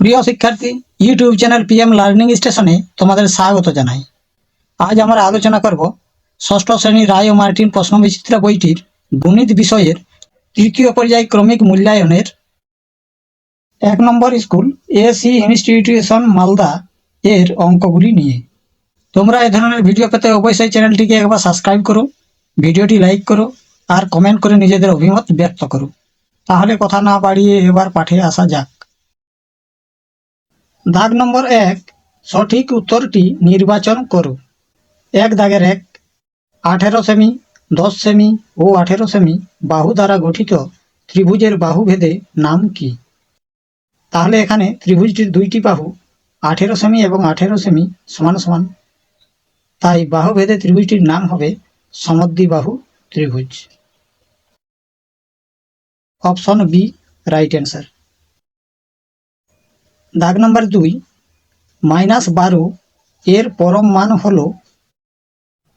প্রিয় শিক্ষার্থী YouTube channel PM learning স্টেশনে তোমাদের স্বাগত জানাই। আজ আমরা আলোচনা করব ষষ্ঠ শ্রেণি রায় ও মার্টিন প্রশ্নবিচিত্রা বইটির গণিত বিষয়ের তৃতীয় পর্যায় ক্রমিক মূল্যায়নের। এক নম্বর school A C institution Malda এর অঙ্কগুলি নিয়ে। তোমরা এ ধরনের ভিডিও পেতে অবশ্যই চ্যানেলটিকে একবার সাবস্ক্রাইব করো, ভিডিওটি লাইক করো, আর কমেন্ট করে নিজেদের অভিমত ব্যক্ত করো। তাহলে কথা না বাড়িয়ে এবার পাঠে আসা যাক। দাগ নম্বর এক, সঠিক উত্তরটি নির্বাচন করো। এক দাগের এক, আঠেরো সেমি, দশ সেমি ও আঠেরো সেমি বাহু দ্বারা গঠিত ত্রিভুজের বাহু ভেদে নাম কি? তাহলে এখানে ত্রিভুজটির দুইটি বাহু, আঠেরো সেমি এবং আঠেরো সেমি সমান সমান। তাই বাহু ভেদে ত্রিভুজটির নাম হবে সমদ্বিবাহু ত্রিভুজ। Option B, right answer. দাগ নম্বর দুই, মাইনাস বারো, এর পরম মান হলো,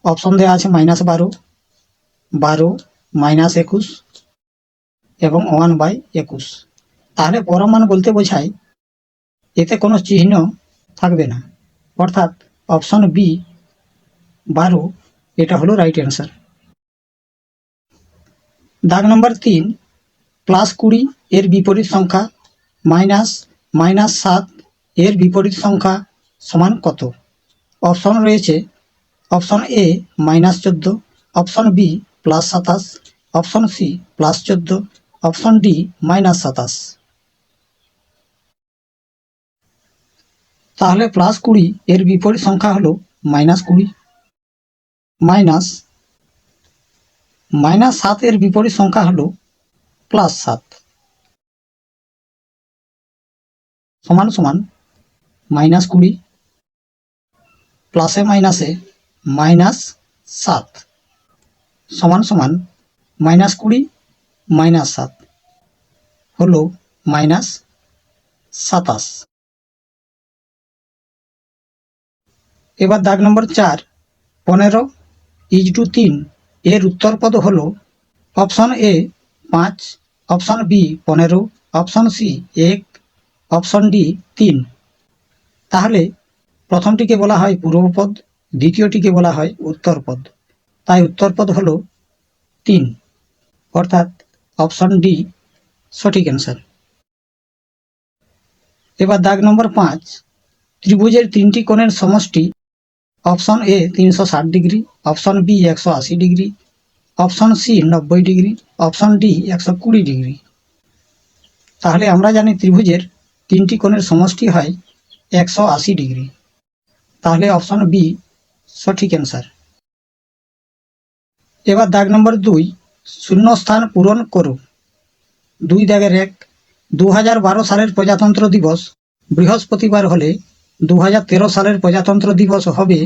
অপশন দেওয়া আছে মাইনাস বারো বারো মাইনাস একুশ এবং ওয়ান বাই একুশ। তাহলে পরম মান বলতে বোঝায়, এতে কোনো চিহ্ন থাকবে না। অর্থাৎ অপশন বি, বারো, এটা হলো রাইট অ্যান্সার। দাগ নম্বর তিন, প্লাস কুড়ি, এর বিপরীত সংখ্যা মাইনাস মাইনাস সাত এর বিপরীত সংখ্যা সমান কত? অপশন রয়েছে অপশন এ মাইনাস চোদ্দ, অপশন বি প্লাস সাতাশ, অপশন সি প্লাস চোদ্দ, অপশন ডি মাইনাস সাতাশ। তাহলে প্লাস কুড়ি এর বিপরীত সংখ্যা হলো মাইনাস কুড়ি। মাইনাস মাইনাস সাত এর বিপরীত সংখ্যা হলো প্লাস সাত। সমান সমান মাইনাস কুড়ি প্লাসে মাইনাসে মাইনাস সাত। সমান সমান মাইনাস কুড়ি মাইনাস সাত হলো মাইনাস সাতাশ। এবার দাগ নম্বর চার, পনেরো ইজ টু তিন। এর উত্তরপদ হল অপশন এ পাঁচ অপশন বি পনেরো অপশন সি এক অপশন ডি, তিন। তাহলে প্রথমটিকে বলা হয় পূর্বপদ, দ্বিতীয়টিকে বলা হয় উত্তরপদ। তাই উত্তরপদ হল তিন। অর্থাৎ অপশন ডি, সঠিক অ্যান্সার। এবার দাগ নম্বর পাঁচ। ত্রিভুজের তিনটি কোণের সমষ্টি অপশন এ তিনশো ষাট ডিগ্রি, অপশন বি একশো আশি ডিগ্রি, অপশন সি নব্বই ডিগ্রি, অপশন ডি একশো কুড়ি ডিগ্রি। তাহলে আমরা জানি ত্রিভুজের তিনটি কোণের সমষ্টি হয় একশো আশি ডিগ্রি। তাহলে অপশন বি, সঠিক অ্যান্সার। এবার দাগ নম্বর দুই, শূন্যস্থান পূরণ করো দুই দাগের এক দু সালের প্রজাতন্ত্র দিবস। বৃহস্পতিবার হলে দু হাজার তেরো সালের প্রজাতন্ত্র দিবস হবে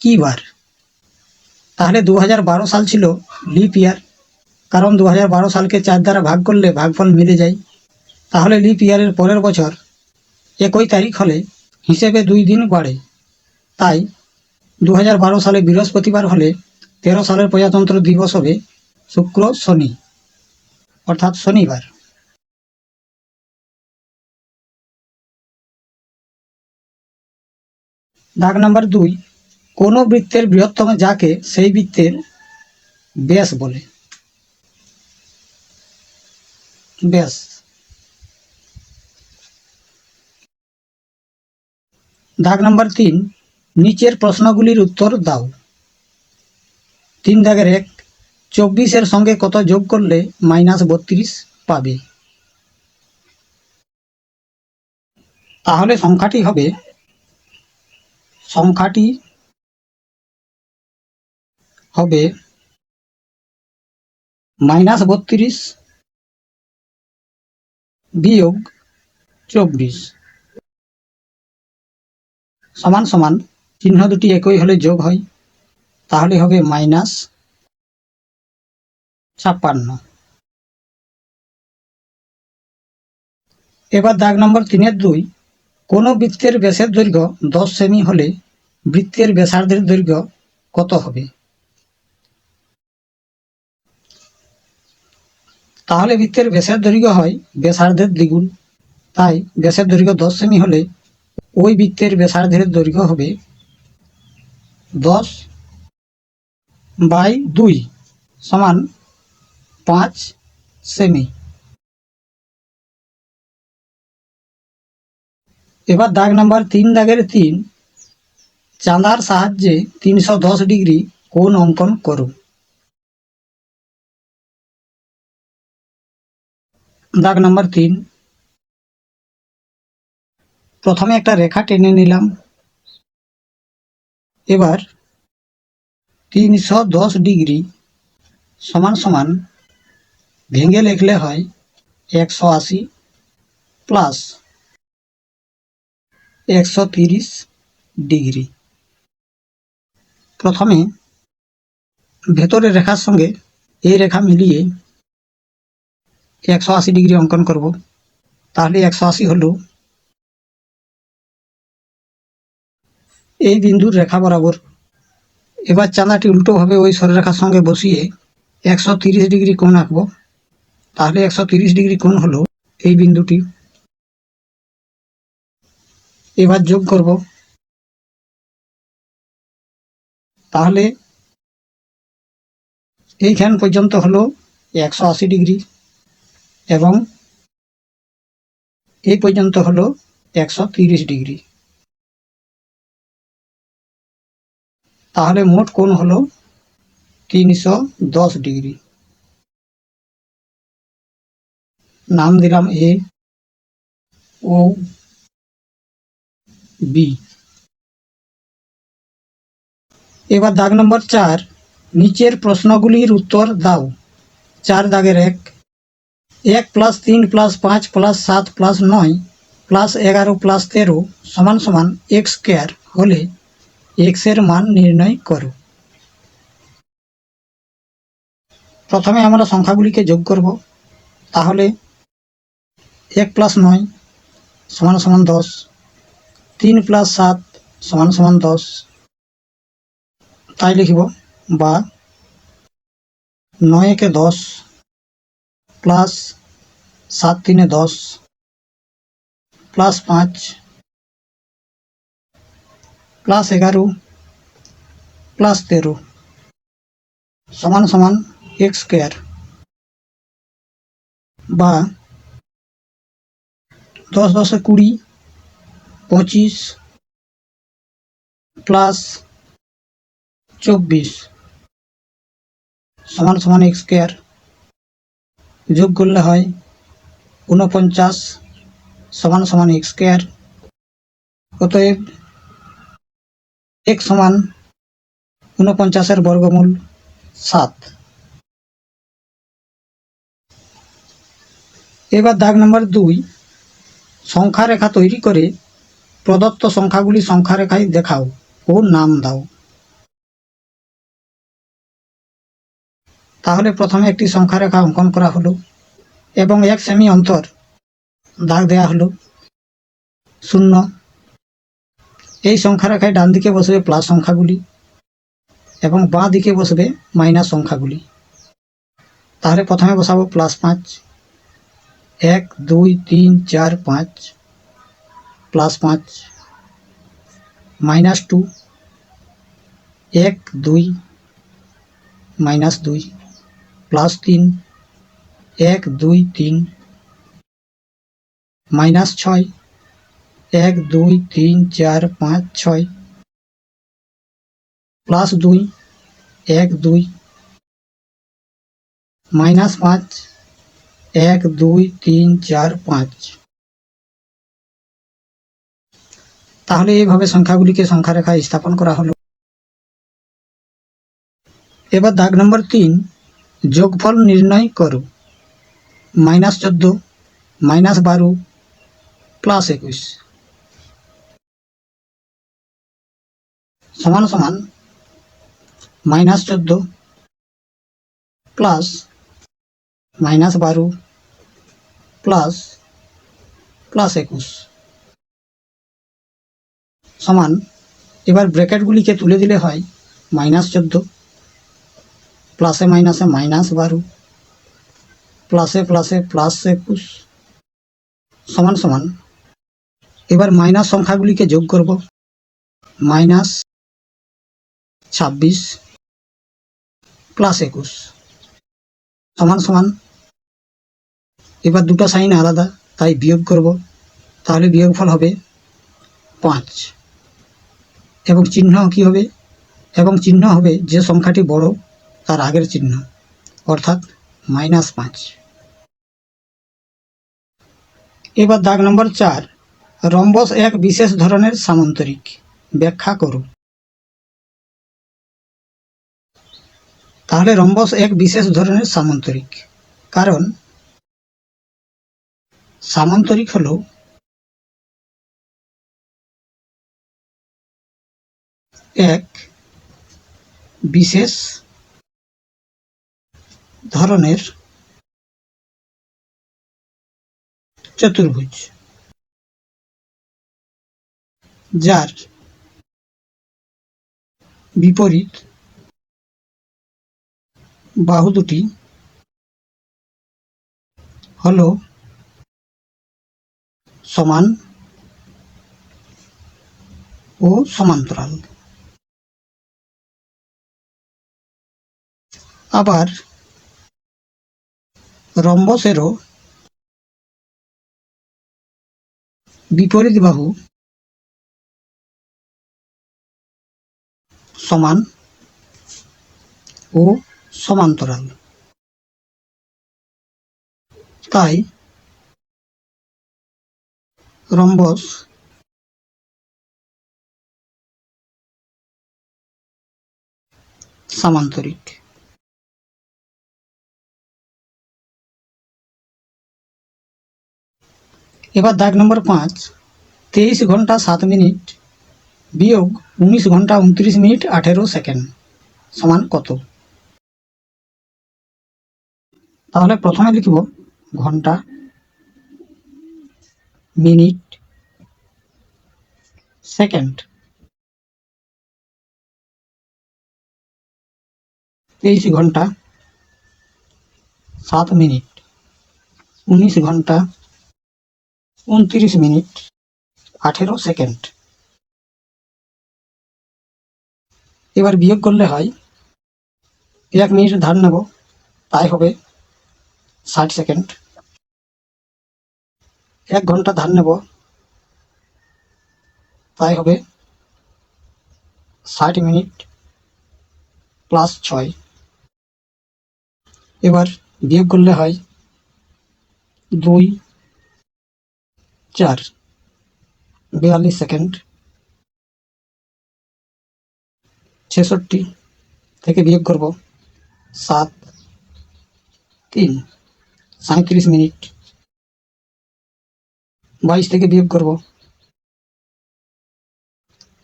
কি বার তাহলে দু হাজার বারো সাল ছিল লিপ ইয়ার। কারণ দু হাজার বারো সালকে চার দ্বারা ভাগ করলে ভাগফল মিলে যায়। তাহলে লিপ ইয়ারের পরের বছর একই তারিখ হলে হিসেবে দুই দিন বাড়ে তাই দু হাজার বারো সালে বৃহস্পতিবার হলে তেরো সালের প্রজাতন্ত্র দিবস হবে শুক্র শনি, অর্থাৎ শনিবার। দাগ নাম্বার দুই, কোন বৃত্তের বৃহত্তম যাকে সেই বৃত্তের ব্যাস বলে। ব্যাস। দাগ নাম্বার তিন, নিচের প্রশ্নগুলির উত্তর দাও। তিন দাগের এক, চব্বিশের সঙ্গে কত যোগ করলে মাইনাস বত্রিশ পাবে? তাহলে সংখ্যাটি হবে সংখ্যাটি হবে মাইনাস বত্রিশ বিয়োগ চব্বিশ। সমান সমান চিহ্ন দুটি একই হলে যোগ হয়, তাহলে হবে মাইনাস ছাপ্পান্ন। এবার দাগ নম্বর তিনের দুই। কোনো বৃত্তের ব্যাসের দৈর্ঘ্য দশ সেমি হলে বৃত্তের ব্যাসার্ধের দৈর্ঘ্য কত হবে? তাহলে বৃত্তের ব্যাসের দৈর্ঘ্য হয় ব্যাসার্ধের দ্বিগুণ। তাই ব্যাসের দৈর্ঘ্য দশ সেমি হলে ওই বৃত্তের ব্যাসার্ধের দৈর্ঘ্য হবে দশ বাই দুই সমান পাঁচ সেমি। এবার দাগ নাম্বার তিন দাগের তিন, চাঁদার সাহায্যে তিনশো দশ ডিগ্রি কোণ অঙ্কন করুন দাগ নাম্বার তিন প্রথমে একটা রেখা টেনে নিলাম। এবার তিনশো দশ ডিগ্রি সমান সমান ভেঙে লিখলে হয় একশো আশি প্লাস একশো তিরিশ ডিগ্রি। প্রথমে ভেতরের রেখার সঙ্গে এই রেখা মিলিয়ে একশো আশি ডিগ্রি অঙ্কন করব। তাহলে একশো আশি হলো এই বিন্দুর রেখা বরাবর। এবার চাঁদাটি উল্টোভাবে ওই সরলরেখার সঙ্গে বসিয়ে একশো তিরিশ ডিগ্রি কোণ আঁকবো। তাহলে একশো তিরিশ ডিগ্রি কোণ হলো এই বিন্দুটি। এবার যোগ করব। তাহলে এইখান পর্যন্ত হলো একশো আশি ডিগ্রি এবং এই পর্যন্ত হলো একশো তিরিশ ডিগ্রি। তাহলে মোট কোণ হলো তিনশো দশ ডিগ্রি। নাম দিলাম এ ও বি এবার দাগ নম্বর চার, নিচের প্রশ্নগুলির উত্তর দাও। চার দাগের এক। এক প্লাস তিন প্লাস পাঁচ প্লাস সাত প্লাস নয় প্লাস এগারো প্লাস তেরো সমান সমান এক্স স্কোয়ার হলে এক্সের মান নির্ণয় করো। প্রথমে আমরা সংখ্যাগুলিকে যোগ করব। তাহলে এক প্লাস নয় সমান সমান দশ, তিন প্লাস সাত সমান সমান দশ। তাই লিখিব বা নয় একে দশ প্লাস সাত তিনে দশ, প্লাস পাঁচ প্লাস এগারো প্লাস তেরো। সমান সমান এক্স স্কোয়ার। বা দশ দশে কুড়ি, পঁচিশ, প্লাস চব্বিশ। সমান সমান এক্স স্কোয়ার। যোগ করলে হয় ঊনপঞ্চাশ, সমান সমান এক্স স্কোয়ার। অতএব এক সমান ঊনপঞ্চাশের বর্গমূল সাত। এবার দাগ নম্বর দুই, সংখ্যা রেখা তৈরি করে প্রদত্ত সংখ্যাগুলি সংখ্যা রেখায় দেখাও ও নাম দাও। তাহলে প্রথমে একটি সংখ্যা রেখা অঙ্কন করা হলো এবং এক সেমি অন্তর দাগ দেয়া হলো। শূন্য। এই সংখ্যা রেখায় ডান দিকে বসবে প্লাস সংখ্যাগুলি এবং বাঁ দিকে বসবে মাইনাস সংখ্যাগুলি। তাহলে প্রথমে বসাবো প্লাস পাঁচ। এক, দুই, তিন, চার, পাঁচ। প্লাস পাঁচ। মাইনাস টু এক, দুই মাইনাস দুই। প্লাস তিন। এক, দুই, তিন। মাইনাস ছয়। এক, দুই, তিন, চার, পাঁচ, ছয়। প্লাস দুই, এক, দুই। মাইনাস পাঁচ, এক, দুই, তিন, চার, পাঁচ। তাহলে এইভাবে সংখ্যাগুলিকে সংখ্যা রেখায় স্থাপন করা হলো। এবার দাগ নম্বর তিন, যোগফল নির্ণয় করো। মাইনাস চোদ্দ মাইনাস বারো প্লাস একুশ। সমান সমান মাইনাস চোদ্দ প্লাস মাইনাস বারো প্লাস প্লাস একুশ সমান, এবার ব্র্যাকেটগুলিকে তুলে দিলে হয় মাইনাস চোদ্দ প্লাসে মাইনাসে মাইনাস বারো প্লাসে প্লাসে প্লাস একুশ সমান সমান, এবার মাইনাস সংখ্যাগুলিকে যোগ করব মাইনাস ছাব্বিশ প্লাস একুশ। সমান সমান। এবার দুটো সাইন আলাদা, তাই বিয়োগ করব। তাহলে বিয়োগফল হবে পাঁচ। এবং চিহ্ন কি হবে? এবং চিহ্ন হবে যে সংখ্যাটি বড়, তার আগের চিহ্ন, অর্থাৎ মাইনাস পাঁচ। এবার দাগ নম্বর চার। রম্বস এক বিশেষ ধরনের সামান্তরিক। ব্যাখ্যা করুন তাহলে রম্বস এক বিশেষ ধরনের সামান্তরিক। কারণ সামান্তরিক হলো এক বিশেষ ধরনের চতুর্ভুজ, যার বিপরীত বাহু দুটি। হল সমান ও সমান্তরাল। আবার রম্বসেরও বিপরীত বাহু সমান ও সমান্তরাল। তাই রম্বস সামান্তরিক। এবার দাগ নম্বর পাঁচ, তেইশ ঘণ্টা সাত মিনিট বিয়োগ উনিশ ঘণ্টা উনত্রিশ মিনিট আঠেরো সেকেন্ড সমান কত? তাহলে প্রথমে লিখব ঘণ্টা, মিনিট, সেকেন্ড। তেইশ ঘণ্টা, সাত মিনিট। উনিশ ঘণ্টা, উনত্রিশ মিনিট, আঠেরো সেকেন্ড। এবার বিয়োগ করলে হয়, এক মিনিট ধার নেব, তাই হবে ষাট সেকেন্ড এক ঘণ্টা ধান নেব। তাই হবে ষাট মিনিট প্লাস ছয়। এবার বিয়োগ করলে হয় দুই, চার। বিয়াল্লিশ সেকেন্ড ছেষট্টি থেকে বিয়োগ করব সাত, তিন। সাঁত্রিশ মিনিট। বাইশ থেকে বিয়োগ করব।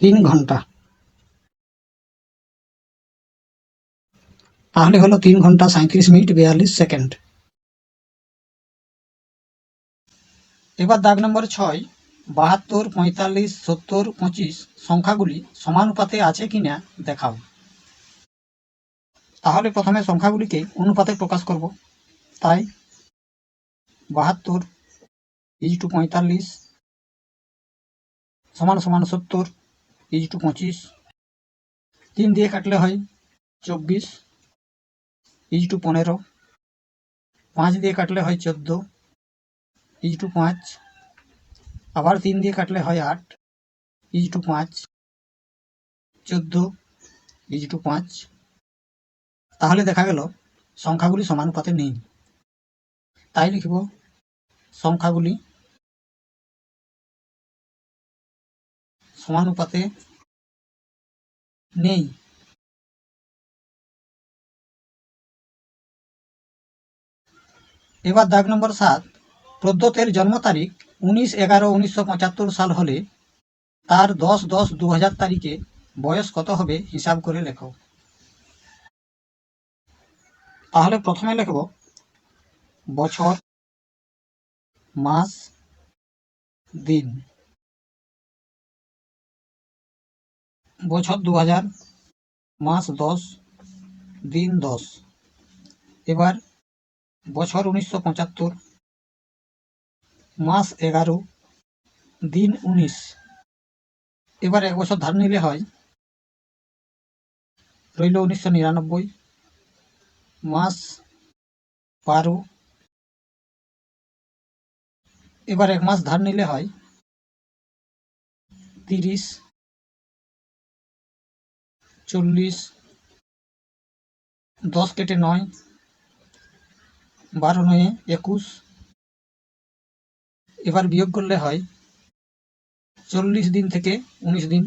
তিন ঘণ্টা। তাহলে হলো তিন ঘণ্টা সাঁত্রিশ মিনিট বিয়াল্লিশ সেকেন্ড। এবার দাগ নম্বর ছয়, বাহাত্তর, পঁয়তাল্লিশ, সত্তর, পঁচিশ সংখ্যাগুলি সমানুপাতে আছে কিনা দেখাও। তাহলে প্রথমে সংখ্যাগুলিকে অনুপাতে প্রকাশ করব। তাই বাহাত্তর ইজ টু পঁয়তাল্লিশ, সমান সমান সত্তর ইজ টু পঁচিশ, তিন দিয়ে কাটলে হয় চব্বিশ ইজ টু পনেরো, পাঁচ দিয়ে কাটলে হয় চোদ্দ ইজ টু পাঁচ, আবার তিন দিয়ে কাটলে হয় আট ইজ টু পাঁচ, চোদ্দ ইজ টু পাঁচ। তাহলে দেখা গেল, সংখ্যাগুলি সমানুপাতে নেই। তাই লিখব। সংখ্যাগুলি সমানুপাতে নেই। এবার দাগ নম্বর সাত। প্রদ্যোতের জন্ম তারিখ উনিশ এগারো উনিশশো সাল হলে তার দশ দশ দু তারিখে বয়স কত হবে হিসাব করে লেখো। তাহলে প্রথমে লিখব বছর, মাস, দিন। বছর দু হাজার মাস দশ, দিন দশ। এবার বছর উনিশশো পঁচাত্তর, মাস এগারো, দিন উনিশ। এবার এক বছর ধার নিলে হয়, রইল উনিশশো নিরানব্বই, মাস বারো এবার এক মাস ধার নিলে হয়। তিরিশ, চল্লিশ, দশ কেটে নয়, বারো নয়ে, একুশ। এবার বিয়োগ করলে হয় চল্লিশ দিন থেকে উনিশ দিন,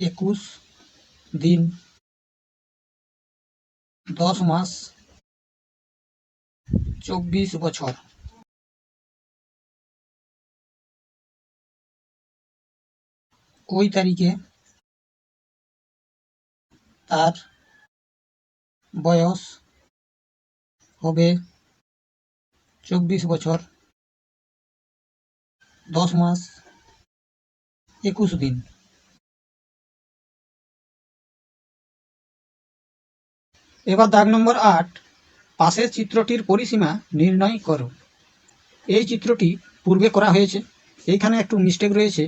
একুশ দিন, দশ মাস, চব্বিশ বছর। ওই তারিখে তার বয়স হবে চব্বিশ বছর। দশ মাস, একুশ দিন। এবার দাগ নম্বর আট, পাশের চিত্রটির পরিসীমা নির্ণয় করো। এই চিত্রটি পূর্বে করা হয়েছে। এইখানে একটু মিস্টেক রয়েছে।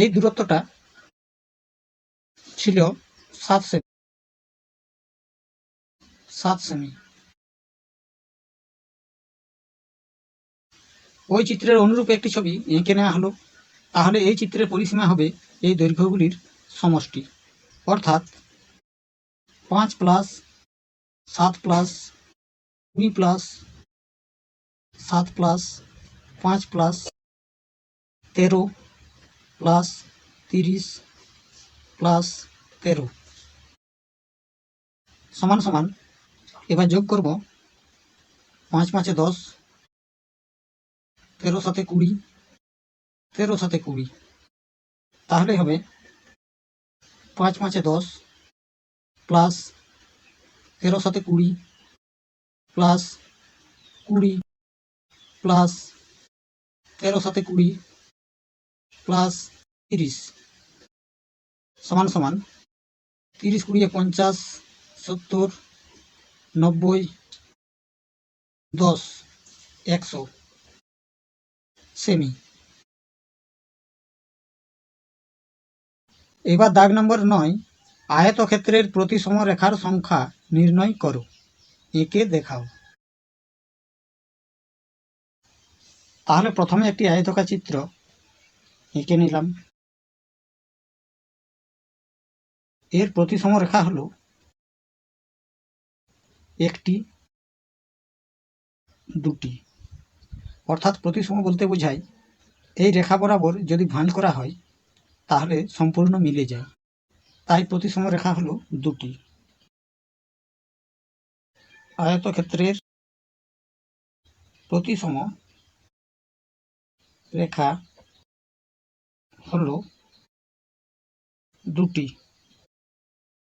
এই দূরত্বটা ছিল সাত সেমি। সাত সেমি। ওই চিত্রের অনুরূপ একটি ছবি এঁকে নেওয়া হলো। তাহলে এই চিত্রের পরিসীমা হবে এই দৈর্ঘ্যগুলির সমষ্টি। অর্থাৎ পাঁচ প্লাস সাত প্লাস দুই প্লাস সাত প্লাস পাঁচ প্লাস তেরো প্লাস তিরিশ প্লাস তেরো। সমান সমান, এবার যোগ করব পাঁচ পাঁচে দশ, তেরো সাথে কুড়ি, তেরো সাথে কুড়ি। তাহলে হবে পাঁচ পাঁচে দশ প্লাস তেরো সাথে কুড়ি প্লাস কুড়ি প্লাস তেরো সাথে কুড়ি প্লাস তিরিশ। সমান সমান তিরিশ কুড়িয়ে পঞ্চাশ, সত্তর, নব্বই, দশ, একশো। সেমি এবার দাগ নম্বর নয়, আয়তক্ষেত্রের প্রতিসম রেখার সংখ্যা নির্ণয় করো। একে দেখাও। তাহলে প্রথমে একটি আয়তকার চিত্র এঁকে নিলাম। এর প্রতিসম রেখা হলো একটি, দুটি। অর্থাৎ প্রতিসম বলতে বোঝায়, এই রেখা বরাবর যদি ভাঁজ করা হয়, তাহলে সম্পূর্ণ মিলে যায়। তাই প্রতিসম রেখা হলো দুটি। আয়তক্ষেত্রের প্রতিসম রেখা হলো দুটি,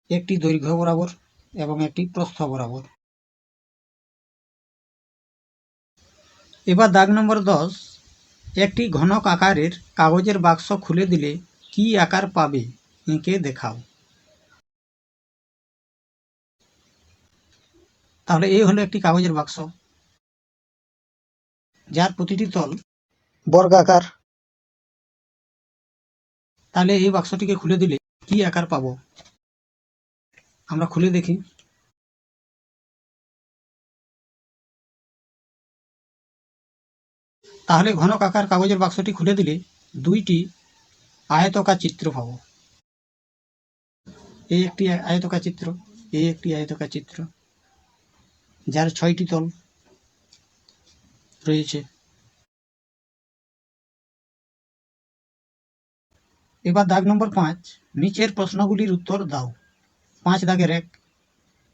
একটি দৈর্ঘ্য বরাবর এবং একটি প্রস্থ বরাবর। এবার দাগ নম্বর দশ, একটি ঘনক আকারের কাগজের বাক্স খুলে দিলে কি আকার পাবে এঁকে দেখাও। তাহলে এই হলো একটি কাগজের বাক্স, যার প্রতিটি তল বর্গাকার। তাহলে এই বাক্সটিকে খুলে দিলে কি আকার পাবো? আমরা খুলে দেখি। তাহলে ঘনক আকার কাগজের বাক্সটি খুলে দিলে দুইটি আয়তকার চিত্র পাব। এই একটি আয়তকার চিত্র এই একটি আয়তকার চিত্র, যার ছয়টি তল রয়েছে। এবার দাগ নম্বর পাঁচ। নিচের প্রশ্নগুলির উত্তর দাও। পাঁচ দাগের এক।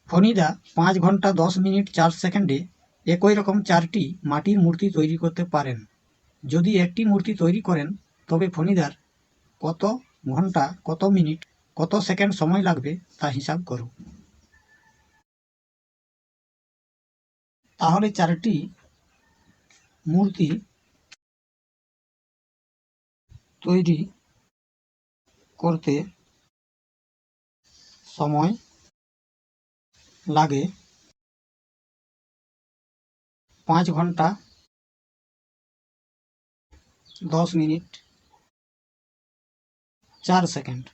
ফণিদা পাঁচ ঘণ্টা দশ মিনিট চার সেকেন্ডে একই রকম চারটি মাটির মূর্তি তৈরি করতে পারেন। যদি একটি মূর্তি তৈরি করেন, তবে ফণিদার কত ঘণ্টা, কত মিনিট, কত সেকেন্ড সময় লাগবে তা হিসাব করো। তাহলে চারটি মূর্তি তৈরি করতে সময় লাগে পাঁচ ঘণ্টা, দশ মিনিট, চার সেকেন্ড।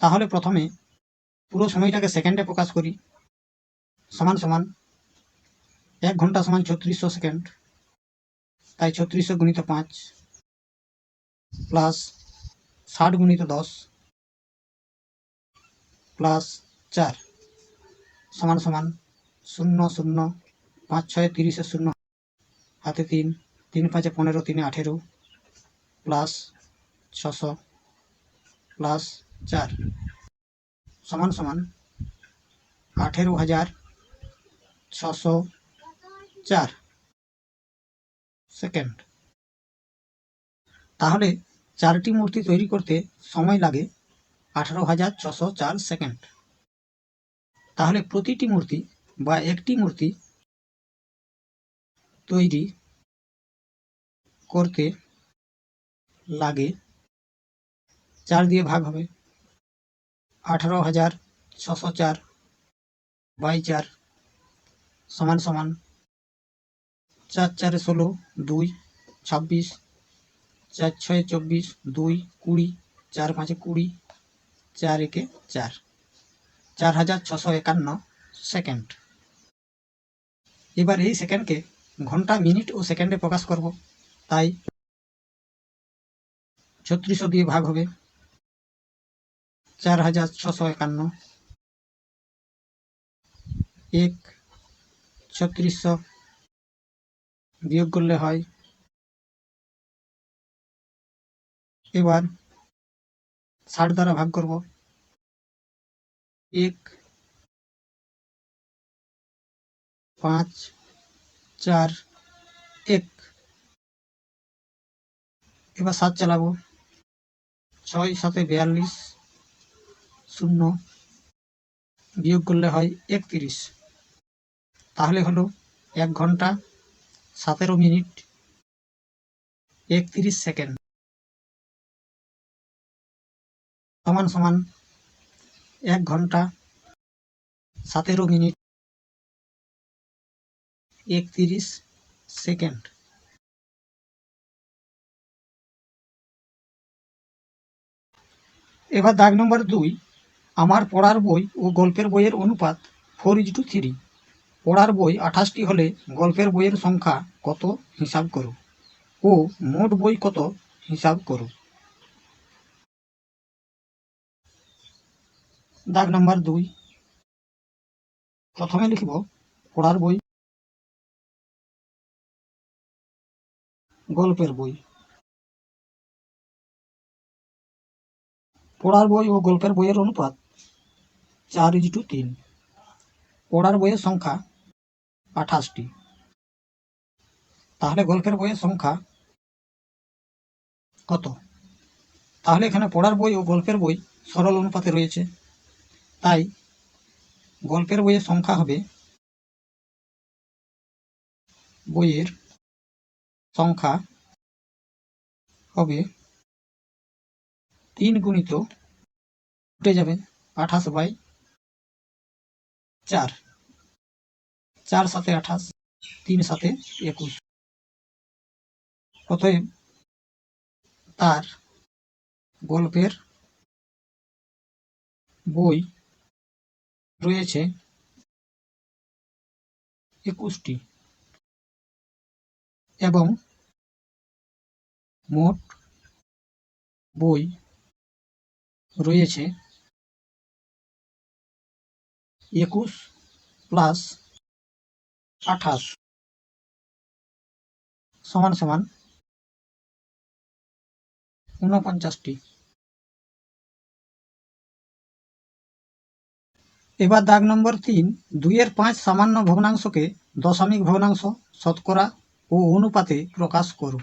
তাহলে প্রথমে পুরো সময়টাকে সেকেন্ডে প্রকাশ করি। সমান সমান এক ঘণ্টা সমান ছত্রিশশো সেকেন্ড। তাই ছত্রিশশো গুণিত পাঁচ প্লাস ষাট গুণিত দশ প্লাস চার সমান সমান শূন্য শূন্য পাঁচ ছয় তিরিশে শূন্য হাতে তিন তিন পাঁচে পনেরো, তিনে আঠেরো প্লাস ছশো প্লাস চার সমান সমান আঠেরো হাজার ছশো চার সেকেন্ড। তাহলে চারটি মূর্তি তৈরি করতে সময় লাগে আঠারো হাজার ছশো চার সেকেন্ড। তাহলে প্রতিটি মূর্তি বা একটি মূর্তি তৈরি করতে লাগে চার দিয়ে ভাগ হবে আঠারো হাজার ছশো চার বাই চার সমান সমান চার চারে ষোলো, দুই, ছাব্বিশ চার ছয় চব্বিশ, দুই কুড়ি, চার পাঁচে কুড়ি, চার একে চার। চার হাজার ছশো একান্ন সেকেন্ড। এবার এই সেকেন্ডকে ঘণ্টা, মিনিট ও সেকেন্ডে প্রকাশ করব। তাই ছত্রিশশো দিয়ে ভাগ হবে। চার হাজার ছশো একান্ন। এক, ছত্রিশশো বিয়োগ করলে হয় এবার ষাট দ্বারা ভাগ করব। এক, পাঁচ, চার, এক। এবার সাত চালাবো। ছয় সাথে বিয়াল্লিশ, শূন্য। বিয়োগ করলে হয় একত্রিশ। তাহলে হলো এক ঘণ্টা সতেরো মিনিট একত্রিশ সেকেন্ড। সমান সমান এক ঘণ্টা সতেরো মিনিট একত্রিশ সেকেন্ড। এবার দাগ নম্বর দুই, আমার পড়ার বই ও গল্পের বইয়ের অনুপাত ফোর ইজ টু থ্রি পড়ার বই আঠাশটি হলে গল্পের বইয়ের সংখ্যা কত হিসাব করো? ও মোট বই কত হিসাব করো? দাগ নাম্বার দুই। প্রথমে লিখব, পড়ার বই। গল্পের বই। পড়ার বই ও গল্পের বইয়ের অনুপাত চার ইজ টু তিন। পড়ার বইয়ের সংখ্যা আঠাশটি। তাহলে গল্পের বইয়ের সংখ্যা কত? তাহলে এখানে পড়ার বই ও গল্পের বই সরল অনুপাতে রয়েছে। তাই গল্পের বইয়ের সংখ্যা হবে বইয়ের সংখ্যা হবে তিন গুণিত উঠে যাবে আঠাশ বাই চার। চার সাথে আঠাশ, তিন সাথে একুশ। অতএব তার গল্পের বই রয়েছে একুশটি এবং মোট বই রয়েছে একুশ প্লাস আঠাশ। সমান সমান ঊনপঞ্চাশটি। এবার দাগ নম্বর তিন, দুইয়ের পাঁচ সামান্য ভগ্নাংশকে দশমিক ভগ্নাংশ শতকরা ও অনুপাতে প্রকাশ করো।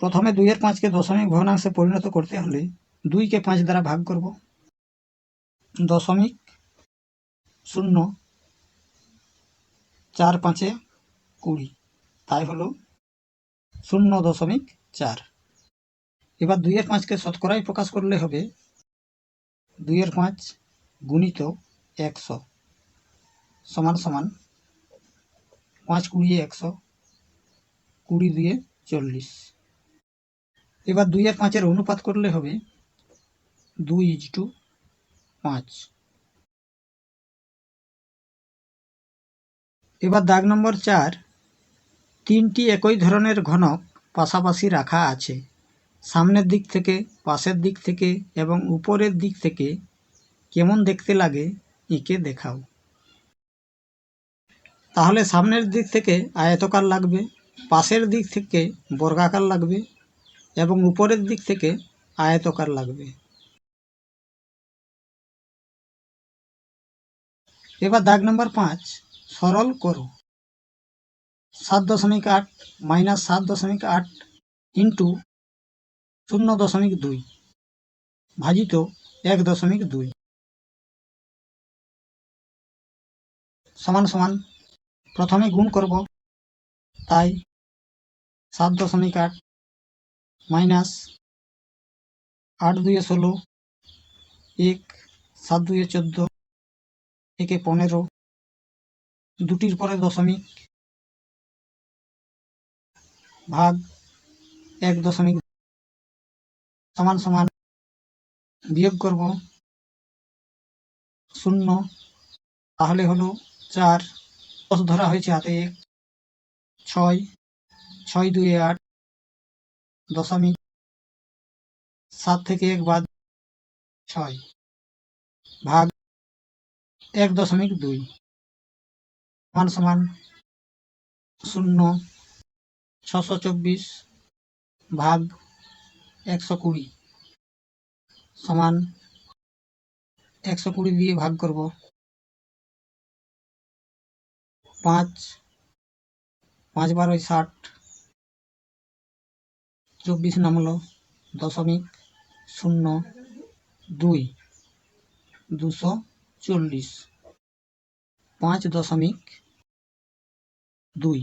প্রথমে দুইয়ের পাঁচকে দশমিক ভগ্নাংশে পরিণত করতে হলে দুইকে পাঁচ দ্বারা ভাগ করব। দশমিক শূন্য চার পাঁচে কুড়ি, তাই হলো শূন্য দশমিক চার। এবার দুইয়ের পাঁচকে শতকরাই প্রকাশ করলে হবে দুইয়ের পাঁচ গুণিত একশো সমান সমান পাঁচ কুড়ি একশো কুড়ি দিয়ে চল্লিশ। এবার দুই আর পাঁচের অনুপাত করলে হবে দুই ইজ টু পাঁচ। এবার দাগ নম্বর চার তিনটি একই ধরনের ঘনক পাশাপাশি রাখা আছে। সামনের দিক থেকে, পাশের দিক থেকে এবং উপরের দিক থেকে কেমন দেখতে লাগে এঁকে দেখাও। তাহলে সামনের দিক থেকে আয়তকার লাগবে, পাশের দিক থেকে বর্গাকার লাগবে এবং উপরের দিক থেকে আয়তকার লাগবে। এবার দাগ নম্বর পাঁচ, সরল করো। সাত দশমিক আট মাইনাস সাত দশমিক আট ইন্টু শূন্য দশমিক দুই। ভাজিত এক দশমিক দুই। সমান সমান প্রথমে গুণ করব, তাই সাত দশমিক আট মাইনাস আট দুয়ে ষোলো, এক সাত দুয়ে চোদ্দ, একে পনেরো। দুটির পরে দশমিক ভাগ এক দশমিক সমান সমান বিয়োগ করব। শূন্য। তাহলে হলো চার। দশ ধরা হয়েছে হাতে? এক, ছয়। ছয় দুই আট দশমিক সাত থেকে এক বাদ ছয় ভাগ এক দশমিক দুই। সমান সমান শূন্য। ছশো চব্বিশ ভাগ একশো কুড়ি। সমান একশো কুড়ি দিয়ে ভাগ করব। পাঁচ পাঁচ বারোয় ষাট। চব্বিশ নামলো দশমিক শূন্য দুই, দুশো চল্লিশ। পাঁচ দশমিক দুই।